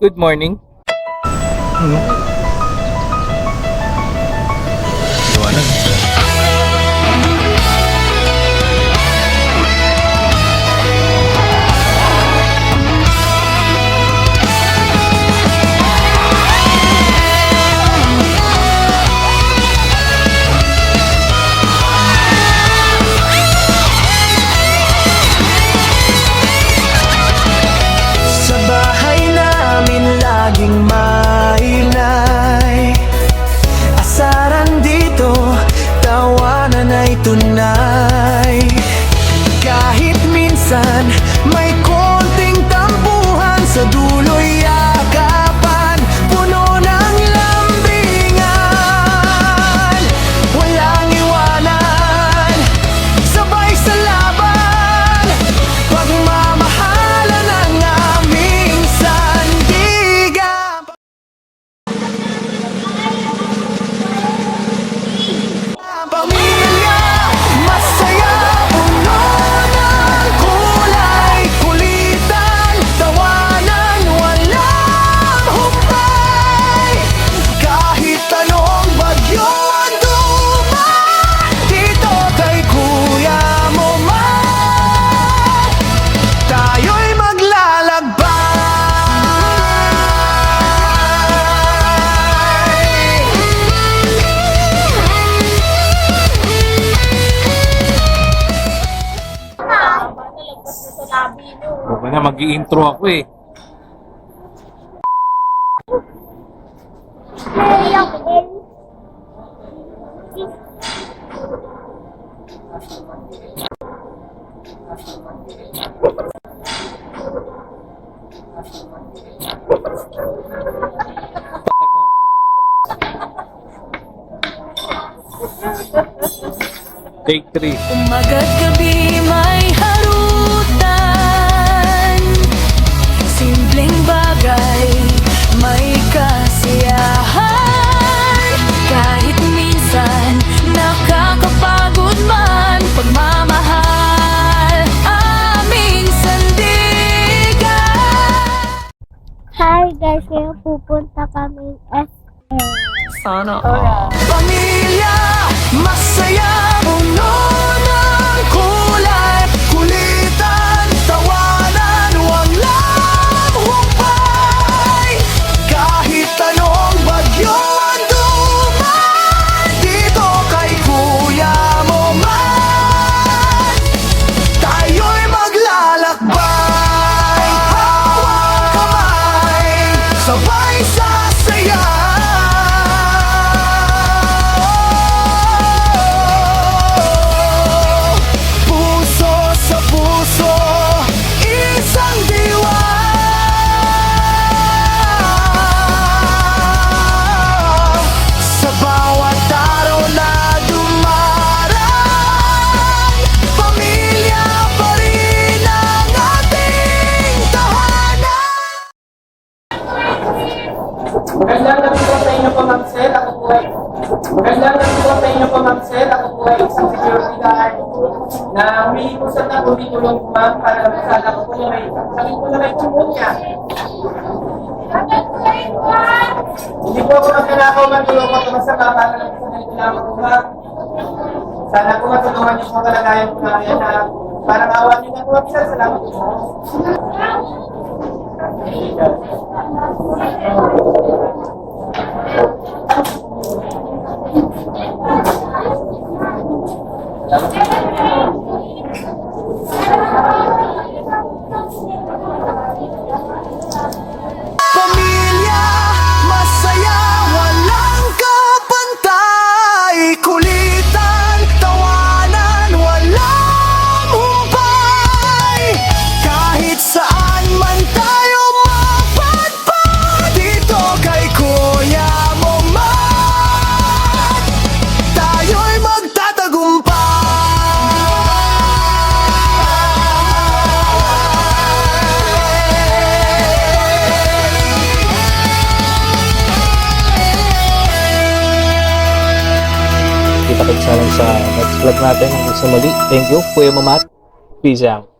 Good morning. Ano? Liwanag. Tunay. Kahit minsan may konting tampuhan Sa dulo'y maglalakbay Huwag na, mag-i-intro ako eh. Take 3. Umaga't gabi may guys, ngayon pupunta kami SM. Pamilya, masaya, Magandang gabi po sa inyo po, Ma'am Sel. Ako po ay isang security guard na humingi po sa tabi tulong po, ma'am, para masala ko po na may... Sabi po na may pneumonia. Hindi po ako magkanakaw man tulong ko masama para lang sa ganito lamang po, ma'am. Sana po matulungan niyo po kalagayan po namin na para maawa niyo na po, Ma'am Sel. Salamat po. Pamilya, sa sa next vlog natin ng isa muli. Thank you, Kuya Mamat. Peace out.